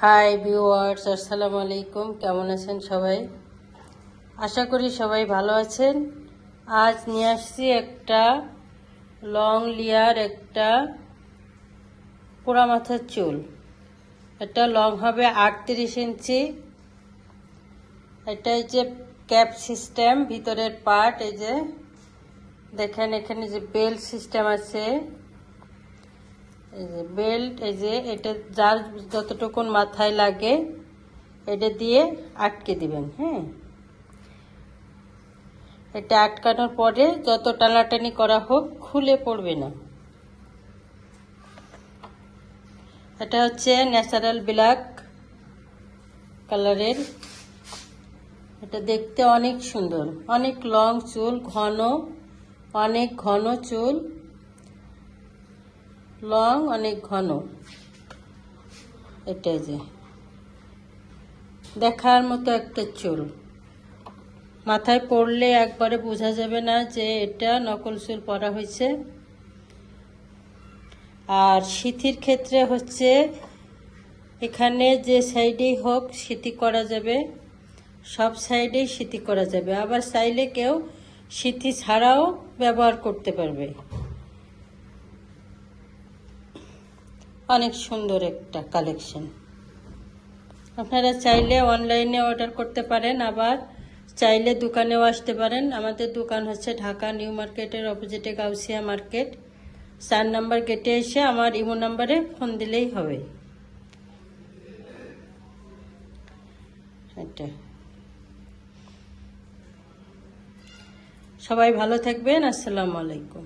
Hi viewers আসসালামু আলাইকুম। কেমন আছেন সবাই? আশা করি সবাই ভালো আছেন। আজ নিয়ে আসছি একটা লং লিয়ার একটা পোড়া মাথার চুল। এটা লং হবে আটত্রিশ ইঞ্চি। এটা এই যে ক্যাপ সিস্টেম ভিতরের পার্ট এই যে দেখেন, এখানে যে বেল্ট সিস্টেম আছে। এই যে বেল্ট, এই যে এটা যার যতটুকুন মাথায় লাগে, এটা দিয়ে আটকে দিবেন হ্যাঁ? এটা আটকানোর পরে যত টানাটানি করা হোক, খুলে পড়বে না। এটা হচ্ছে ন্যাচারাল ব্ল্যাক কালারের। এটা দেখতে অনেক সুন্দর। অনেক লং চুল, ঘন, অনেক ঘন চুল। লং অনেক ঘন। এটাই যে। দেখার মতো একটা চুল। মাথায় পড়লে একবারে বোঝা যাবে না যে এটা নকল চুল পরা হয়েছে। আর সিথির ক্ষেত্রে হচ্ছে, এখানে যে সাইডেই হোক সিথি করা যাবে, সব সাইডেই সিথি করা যাবে। আবার চাইলে কেউ সিথি ছাড়াও ব্যবহার করতে পারবে। অনেক সুন্দর একটা কালেকশন আপনারা চাইলে অনলাইনে অর্ডার করতে পারেন, আবার চাইলে দোকানেও আসতে পারেন। আমাদের দোকান হচ্ছে ঢাকা নিউ মার্কেটের অপোজিটে গাউসিয়া মার্কেট। চার নাম্বার গেটে এসে আমার ইমো নাম্বারে ফোন দিলেই হবে। এটা। সবাই ভালো থাকবেন, আসসালামু আলাইকুম।